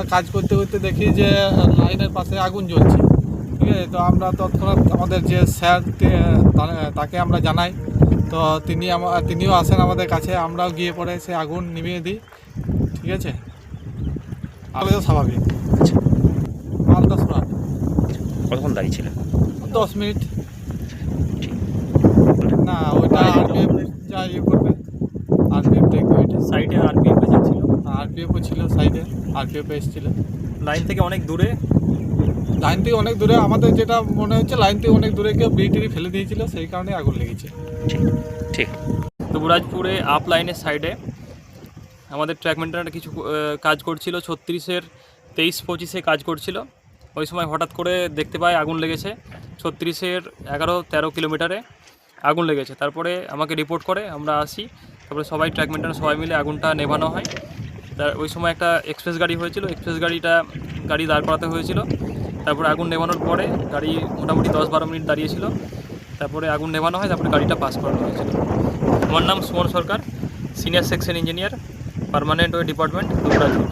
আমরা কাজ করতে করতে দেখি যে লাইনের পাশে আগুন জ্বলছে। ঠিক আছে? তো আমরা তৎক্ষণাৎ আমাদের যে স্যার তাকে আমরা জানাই। তো তিনি তিনিও আসেন আমাদের কাছে আমরাও গিয়ে পরে সে আগুন নিভিয়ে দিই। ঠিক আছে? তো স্বাভাবিক? মালদা সুরাট কতক্ষণ দাঁড়িয়ে ছিলেন? দশ মিনিট না ওইটা আরপিএফ যা ইয়ে করবে আরপিএফ দেখবে ওইটা সাইডে আরপিএফ এজেন্ট ছিল আরপিএফও ছিল সাইডে আরপিএফ এসেছিল। লাইন থেকে অনেক দূরে? লাইন থেকে অনেক দূরে আমাদের যেটা মনে হচ্ছে লাইন থেকে অনেক দূরে কেউ বিড়ি ফেলে দিয়েছিল সেই কারণে আগুন লেগেছে। ঠিক ঠিক। দুবরাজপুরে আপ লাইনের সাইডে আমাদের ট্র্যাক মেন্টেনার কিছু কাজ করছিল ছত্রিশের তেইশ পঁচিশে কাজ করছিল। ওই সময় হঠাৎ করে দেখতে পাই আগুন লেগেছে ছত্রিশের এগারো তেরো কিলোমিটারে আগুন লেগেছে। তারপরে আমাকে রিপোর্ট করে আমরা আসি তারপরে সবাই ট্র্যাক মেন্টেনার সবাই মিলে আগুনটা নেভানো হয়। তার ওই সময় একটা এক্সপ্রেস গাড়ি হয়েছিল এক্সপ্রেস গাড়িটা, গাড়ি দাঁড় করাতে হয়েছিল। তারপরে আগুন নেভানোর পরে গাড়ি মোটামুটি দশ বারো মিনিট দাঁড়িয়েছিল। তারপরে আগুন নেভানো হয়, তারপরে গাড়িটা পাস করানো হয়েছিল। আমার নাম Suman Sarkar senior section engineer permanent way department Dubrajpur.